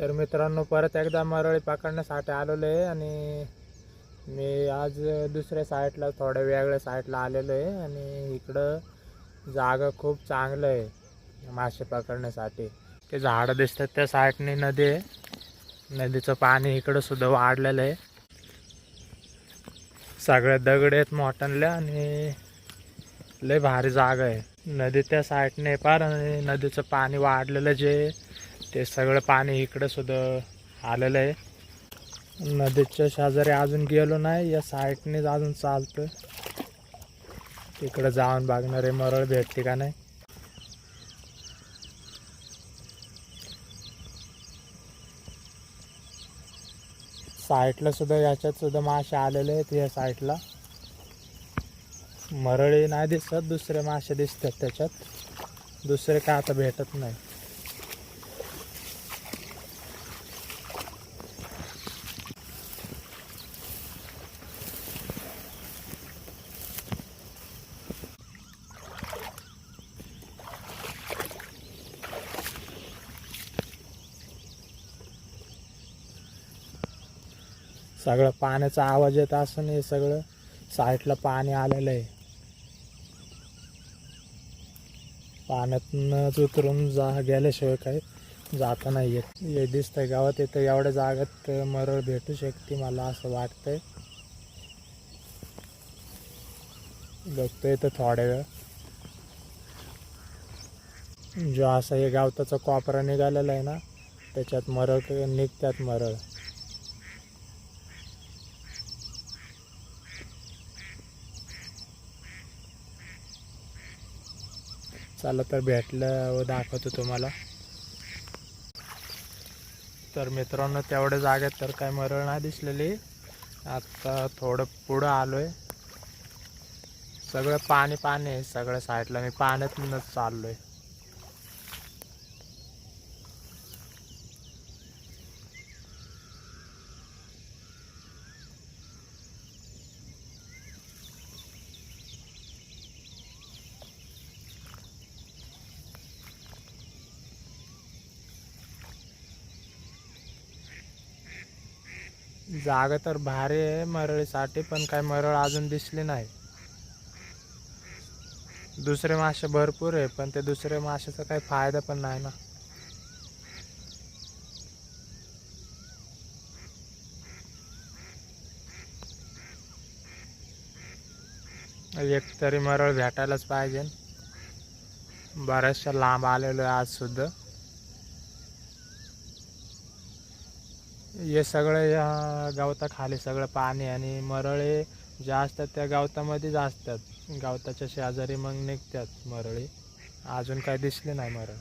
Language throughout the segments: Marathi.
तर मित्रांनो परत एकदा मरळी पकडण्यासाठी आलेलो आहे आणि मी आज दुसऱ्या साईडला थोड्या वेगळ्या साईडला आलेलो आहे आणि इकडं जागा खूप चांगलं आहे मासे पकडण्यासाठी. ते झाडं दिसतात त्या साईडने नदी आहे. नदीचं पाणी इकडं सुद्धा वाढलेलं आहे. सगळ्या दगड आहेत मोठ्यानल्या आणि लय भारी जागा आहे. नदी त्या साईडने पार आणि नदीचं पाणी वाढलेलं जे ते सगळं पाणी इकडं सुद्धा आलेलं आहे. नदीच्या शेजारी अजून गेलो नाही या साईडनेच अजून चालतं तिकडं जाऊन बघणारे मरळ भेटते का नाही. साईडला सुद्धा याच्यात सुद्धा मासे आलेले आहेत या साईडला मरळी नाही दिसत दुसरे मासे दिसतात त्याच्यात. दुसरे काय आता भेटत नाही. सगळं पाण्याचा आवाज येत असून नाही सगळं साईडला पाणी आलेलं आहे. पाण्यातनंच उतरून जा गेल्याशिवाय काही जाता नाही येत. हे दिसतंय गावात येतं एवढ्या जागात मरळ भेटू शकते मला असं वाटतंय. बघतोय तर थोड्या वेळ. जो असा हे गावताचा कोपरा निघालेला आहे ना त्याच्यात मरळ निघतात मरळ. चला तर भेटलं व दाखवतो तुम्हाला. तर मित्रांनो तेवढ्या जागेत तर काय मरळ नाही दिसलेली. आता थोडं पुढं आलोय. सगळं पाणी पाणी आहे सगळ्या साईडला. मी पाण्यातूनच चाललोय. जागा तर भारी आहे मरळीसाठी पण काय मरळ अजून दिसली नाही. दुसरे मासे भरपूर आहे पण ते दुसरे माशाचा काही फायदा पण नाही ना. एक तरी मरळ भेटायलाच पाहिजे. बऱ्याचशा लांब आलेलो आहे आज सुद्धा. हे सगळं या गवताखाली सगळं पाणी आणि मरळे ज्या असतात त्या गवतामध्येच असतात. गवताच्या शेजारी मग निघतात मरळी. अजून काय दिसले नाही मरळ.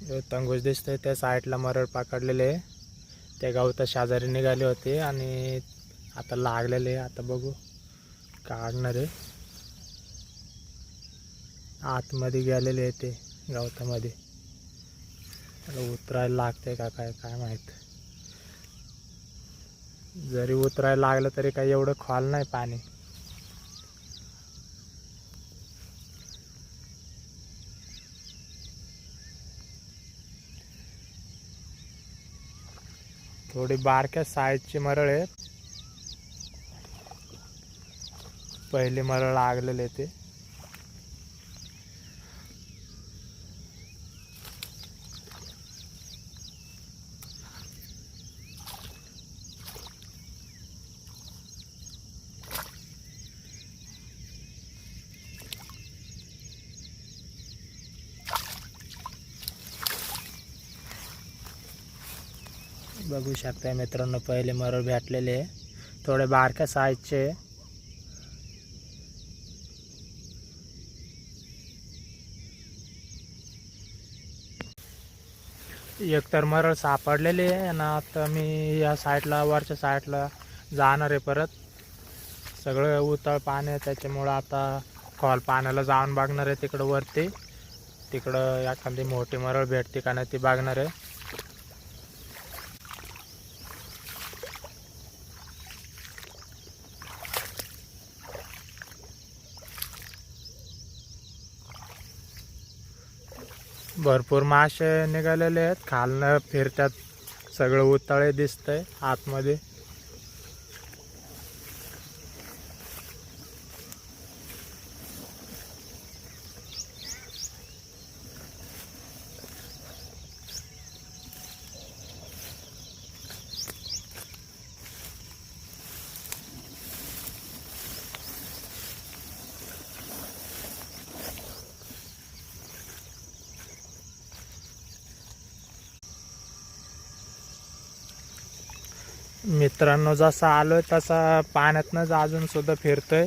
हे तंगूस दिसतंय त्या साईडला मरळ पकडलेले. आहे. त्या गवता शेजारी निघाले होते आणि आता लागलेले आहे. आता बघू. काढणार. आहे आतमध्ये गेलेले आहे ते गवतामध्ये. त्याला उतरायला लागते का काय काय माहीत. जरी उतरायला लागलं तरी काही एवढं खोल नाही पाणी. थोडी बारक्या साईजची मरळ आहे पहिली मरळ लागलेले ते. बघू शकता मित्रांनो पहिले मरळ भेटलेले आहे. थोडे बारक्या साईजचे एक तर मरळ सापडलेले आहे आणि आता मी या साईडला वरच्या साईडला जाणार आहे परत. सगळं उतळ पाणी आहे त्याच्यामुळं आता कॉल पाण्याला जाऊन बघणार आहे तिकडं वरती. तिकडं एखादी मोठी मरळ भेटते का नाही ती बघणार आहे. भरपूर मासे निघालेले आहेत. खालनं फिरतात सगळं उताळे दिसतंय आतमध्ये. मित्रांनो जसा आलोय तसा पाण्यातनंच अजून सुद्धा फिरतोय.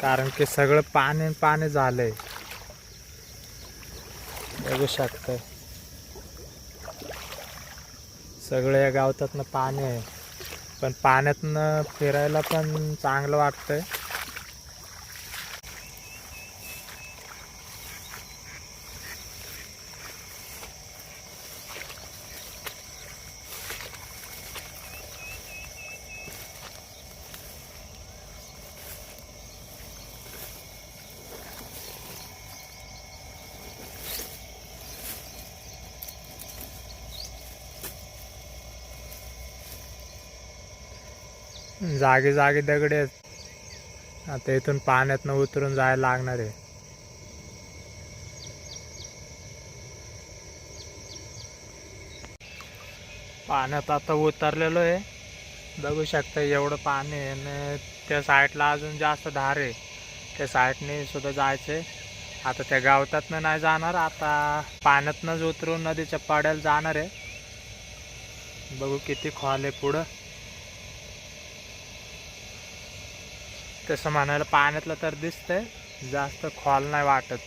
कारण की सगळं पाणी पाणी झालंय. बघू शकतोय. सगळं या गावतातनं पाणी आहे. पण पाण्यातनं फिरायला पण चांगलं वाटतंय. जागे जागे दगडे आहेत. आता इथून पाण्यातनं उतरून जायला लागणार आहे. पाण्यात आता उतरलेलो आहे. बघू शकता एवढं पाणी आहे आणि त्या साईडला अजून जास्त धार आहे. त्या साईडने सुद्धा जायचंय. आता त्या गावतातनं नाही जाणार आता पाण्यातनंच उतरून नदीच्या पाड्याला जाणार आहे. बघू किती खोल आहे पुढं. तसं म्हणायला पाण्यातलं तर दिसतंय. जास्त खॉल नाही वाटत.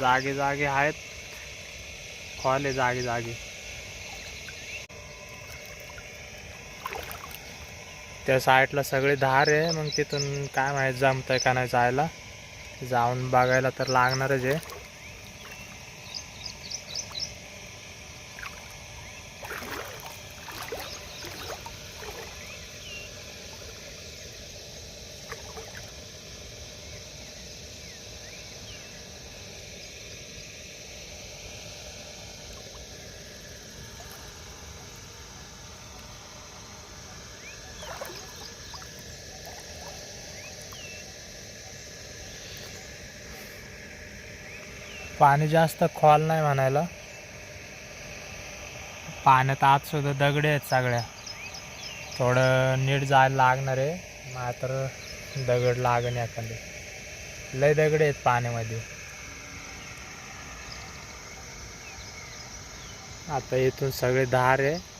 जागे जागे आहेत. खॉल आहे जागे जागे. त्या साईडला सगळी धार आहे. मग तिथून काय माहीत जमतंय का नाही जायला. जाऊन बघायला तर लागणारच आहे. पाणी जास्त खोल नाही म्हणायला. पाण्यात आत सुद्धा दगडे आहेत सगळ्या. थोडं नीट जायला लागणार आहे मात्र दगड लागण एखादे. लय दगडे आहेत पाण्यामध्ये. आता इथून सगळे धार आहे.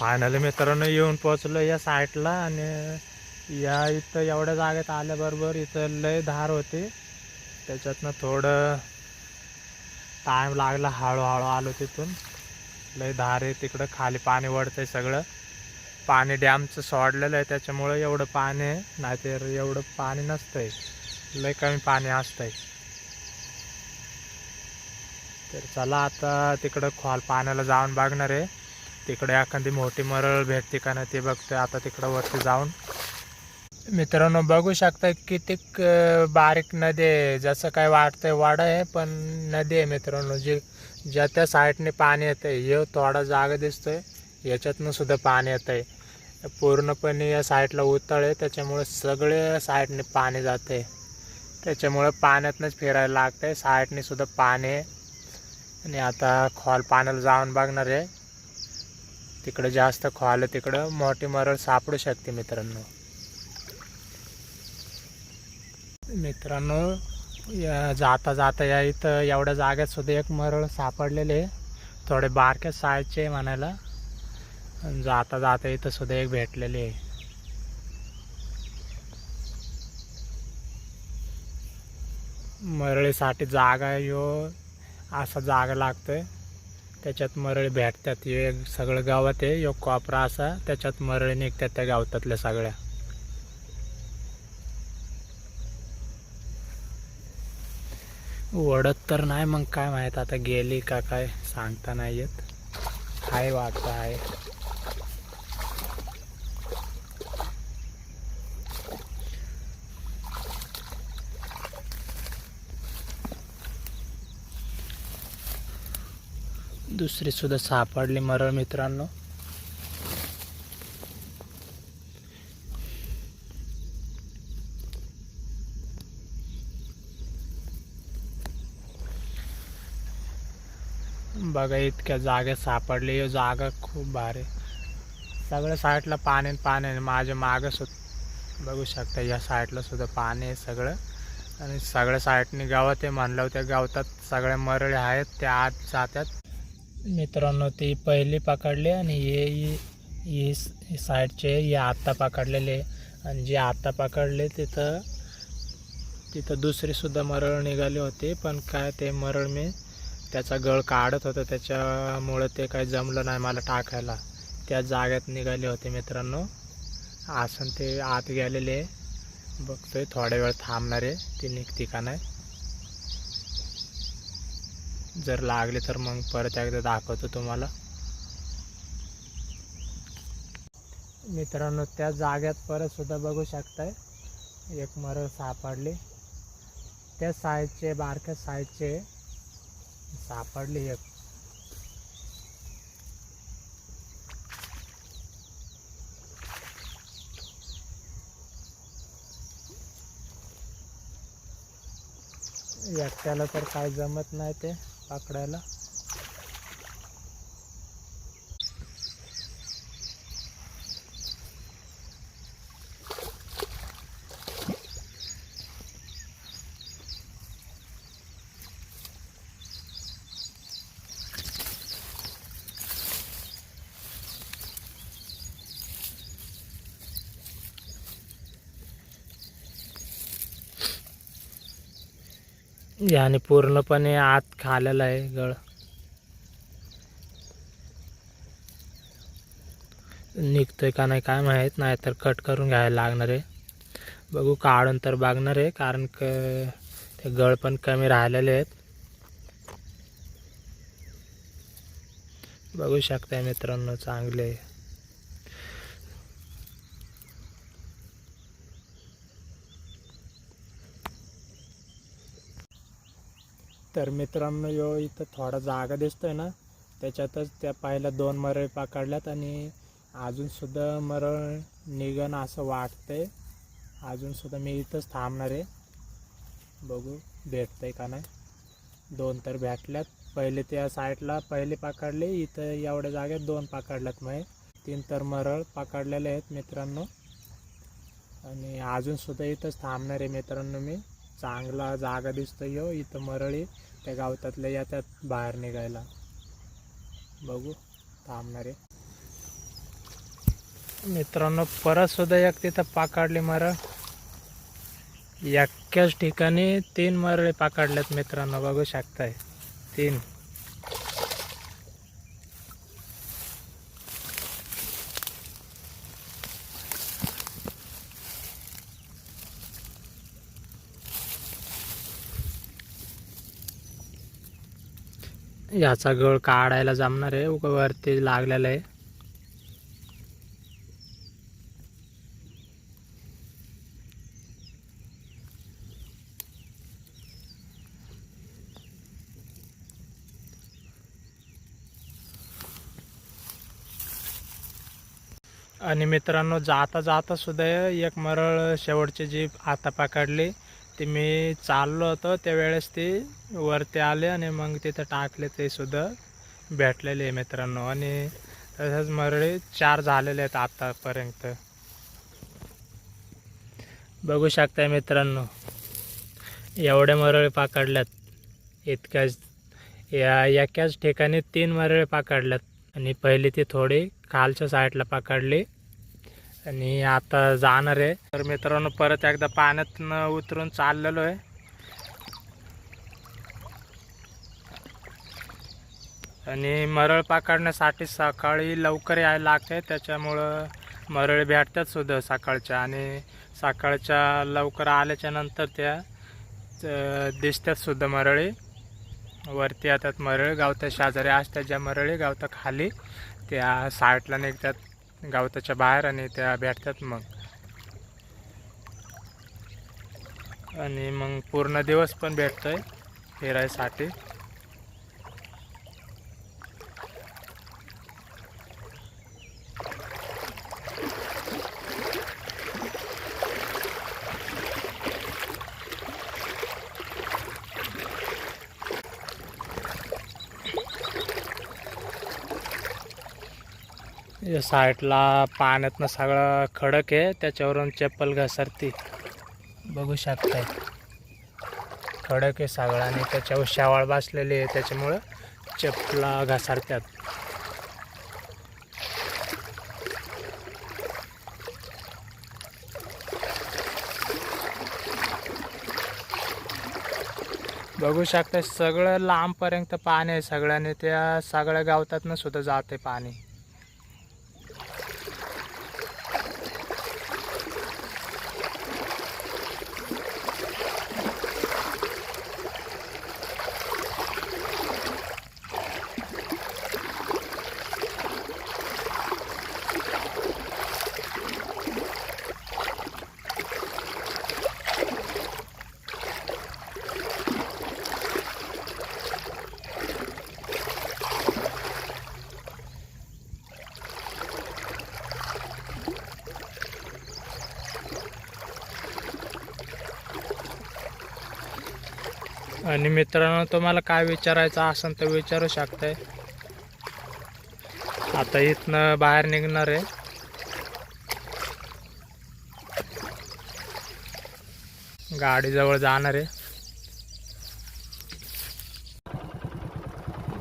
फायनली मित्रांनो येऊन पोचलो या साईटला आणि या इथं एवढ्या जागेत आल्याबरोबर इथं लय धार होती. त्याच्यातनं थोडं टाईम लागला हळूहळू आलो तिथून. लय धार आहे तिकडं खाली पाणी वळतंय सगळं. पाणी डॅमचं सोडलेलं आहे त्याच्यामुळं एवढं पाणी आहे. नाहीतर एवढं पाणी नसतंय. लय कमी पाणी असतंय. तर चला आता तिकडं खोल पाण्याला जाऊन बघणार आहे. तिकडे एखादी मोठी मरळ भेटते का नाही ते बघतोय. आता तिकडं वरती जाऊन. मित्रांनो बघू शकता कितीक बारीक नदी आहे. जसं काय वाटतंय वाडं आहे पण नदी आहे मित्रांनो. जी ज्या त्या साईडने पाणी येतंय हे थोडा जागा दिसतोय. याच्यातनं सुद्धा पाणी येतंय. पूर्णपणे या साईडला उतळ आहे त्याच्यामुळे सगळे साईडने पाणी जाते त्याच्यामुळं पाण्यातनंच फिरायला लागतंय. साईडने सुद्धा पाणी आहे. आणि आता खोल पाण्याला जाऊन बघणार आहे. तिकडं जास्त खोल तिकडं मोठी मरळ सापडू शकते मित्रांनो. मित्रांनो या जाता जाता या इथं एवढ्या जागेत सुद्धा एक मरळ सापडलेले आहे. थोडे बारक्या साईजचे म्हणायला. आणि जाता जाता इथं सुद्धा एक भेटलेले आहे. मरळीसाठी जागा यो असा जागा लागतोय. त्याच्यात मरळी भेटतात. हे एक सगळं गावात आहे. एक कोपरा असा त्याच्यात मरळी निघतात त्या गावतातल्या सगळ्या. ओढत तर नाही मग काय माहीत आता गेली का काय सांगता नाही येत. आहे वाटतं आहे. दुसरीसुद्धा सापडली मरळ मित्रांनो. बघा इतक्या जागेत सापडली. ही जागा खूप भारी. सगळ्या साईडला पाणी आणि पाणी आहे. माझ्या मागं सुद्धा बघू शकता या साईडला सुद्धा पाणी आहे सगळं. आणि सगळ्या साईडने गावात आहे म्हणलं त्या गावतात सगळ्या मरळे आहेत. त्या आत जातात. मित्रांनो ते पहिली पकडले आणि हे ही- साईडचे हे आत्ता पकडलेले. आणि जे आत्ता पकडले तिथं तिथं दुसरेसुद्धा मरळ निघाली होती. पण काय ते मरळ मी त्याचा गळ काढत होतं. त्याच्यामुळं ते काय जमलं नाही मला टाकायला. त्या जागेत निघाले होते मित्रांनो. आसन ते आत गेलेले. बघतोय थोड्या वेळ थांबणार. आहे ती निघते का नाही? जर लागले तर मग परत एकदा दाखवतो तुम्हाला. मित्रांनो त्या जाग्यात परत सुद्धा बघू शकताय. एक मरळ सापडली. त्या साईजचे बारक्या साईजचे सापडली एक. एकट्याला तर काय जमत नाही ते. પાકડાયેલા याने पूर्णपणे आत खालेला आहे गळ. निघतोय का नाही काय माहीत नाही तर कट करून घ्यायला लागणार आहे. बघू काढून तर बघणार आहे कारण क ते गळ पण कमी राहिलेले आहेत. बघू शकताय मित्रांनो चांगले. तर मित्रांनो यो इथं थोडा जागा दिसतोय ना? त्याच्यातच त्या पहिल्या दोन मरळ पकडल्यात आणि अजूनसुद्धा मरळ निघन असं वाटतंय. अजूनसुद्धा मी इथंच थांबणार आहे. बघू भेटतंय का नाही. दोन तर भेटल्यात. पहिले त्या साईडला पहिले पकडले इथं एवढ्या जागेत दोन पकडल्यात मग. तीन तर मरळ पकडलेले आहेत मित्रांनो. आणि अजूनसुद्धा इथंच थांबणार आहे मित्रांनो मी. चांगला जागा दिसतो यो हो, इथं मरळी त्या गावतातल्या येतात बाहेर निघायला. बघू थांबणार आहे. मित्रांनो परत सुद्धा एक तिथं पाकडली मरळ. एक्याच ठिकाणी तीन मरळे पाकाडल्यात मित्रांनो बघू शकताय. तीन. याचा गळ काढायला जमणार आहे. उगा वरती लागलेला आहे. आणि मित्रांनो जाता जाता सुद्धा एक मरळ शेवटची जी आता पकडली. ते मी चाललो होतो त्यावेळेस ती वरती आले आणि मग तिथं टाकले ते सुद्धा भेटलेले आहे मित्रांनो. आणि तसंच मरळी चार झालेले आहेत आत्तापर्यंत बघू शकताय मित्रांनो एवढ्या मरळी पकडल्यात. इतक्याच या एकाच ठिकाणी तीन मरळे पकडल्यात. आणि पहिली ती थोडी खालच्या साईडला पकडली. आणि आता जाणार आहे. तर मित्रांनो परत एकदा पाण्यात उतरून चाललेलो आहे. आणि मरळ पकडण्यासाठी सकाळी लवकर यायला लागते त्याच्यामुळं मरळ भेटतात सुद्धा सकाळच्या. आणि सकाळच्या लवकर आल्याच्यानंतर त्या दिसतात सुद्धा मरळी. वरती येतात मरळ. गावत्या शेजारी असतात ज्या मरळी गावता खाली. त्या साईडला निघतात. गावताच्या बाहेर आणि त्या भेटतात मग. आणि मग पूर्ण दिवस पण भेटतोय फिरायसाठी. साईडला पाण्यातनं सगळं खडक आहे त्याच्यावरून चप्पल घसरती. बघू शकताय. खडक आहे सगळं आणि त्याच्यावर शेवाळ बसलेली आहे त्याच्यामुळं चप्पला घसरतात. बघू शकता सगळं लांबपर्यंत पाणी आहे सगळ्यांनी त्या सगळ्या गावतातनं सुद्धा जाते पाणी. आणि मित्रांनो तुम्हाला काय विचारायचं असेल तर विचारू शकताय. आता इथनं बाहेर निघणार आहे. गाडीजवळ जाणार आहे.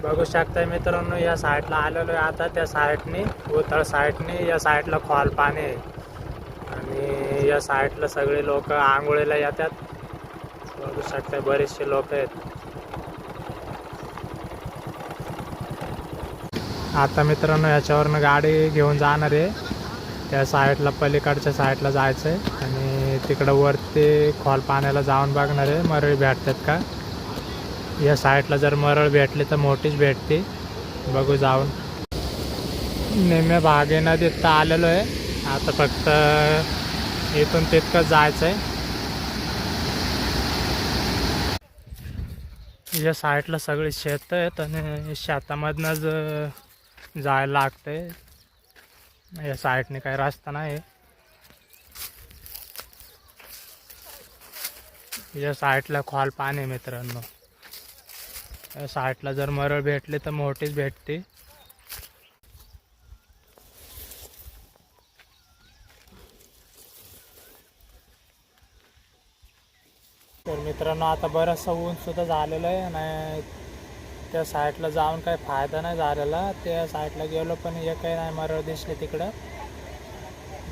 बघू शकताय मित्रांनो या साईडला आलेलो आहे आता. त्या साईडनी उतळ साईडनी या साईडला खोल पाणी आहे. आणि या साईडला सगळे लोक आंघोळीला येतात. शकता बरेचसे लोक आहेत. आता मित्रांनो याच्यावरनं गाडी घेऊन जाणार आहे. त्या साईडला पलीकडच्या साईडला जायचं आहे आणि तिकडं वरती खोल पाण्याला जाऊन बघणार आहे. मरळी भेटतात का? या साईडला जर मरळ भेटली तर मोठीच भेटते. बघू जाऊन. नेहमी भागे नदीत तर आलेलो आहे. आता फक्त इथून तितकंच जायचं आहे या साईडला सगळे शेत आहेत आणि शेतामधनंच अं, जायला लागतंय या साईडने काही रस्ता नाही. या साईडला खोल पाणी आहे मित्रांनो. या साईडला जर मरळ भेटली तर मोठीच भेटते. तर मित्रांनो आता बरंचसं ऊन सुद्धा झालेलं आहे आणि त्या साईडला जाऊन काही फायदा नाही झालेला. त्या साईडला गेलो पण एकही नाही मरळ दिसले तिकडं.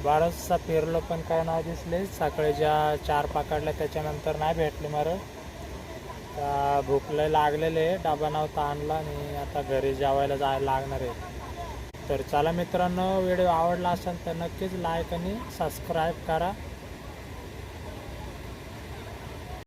बरंचसा फिरलो पण काय नाही दिसले. सकाळी ज्या चार पकडल्या त्याच्यानंतर नाही भेटले मरळ. तर भूक लय लागलेले डबा नव्हता आणला आणि आता घरी जेवायला जायला लागणार आहे. तर चला मित्रांनो व्हिडिओ आवडला असेल तर नक्कीच लाईक आणि सबस्क्राईब करा.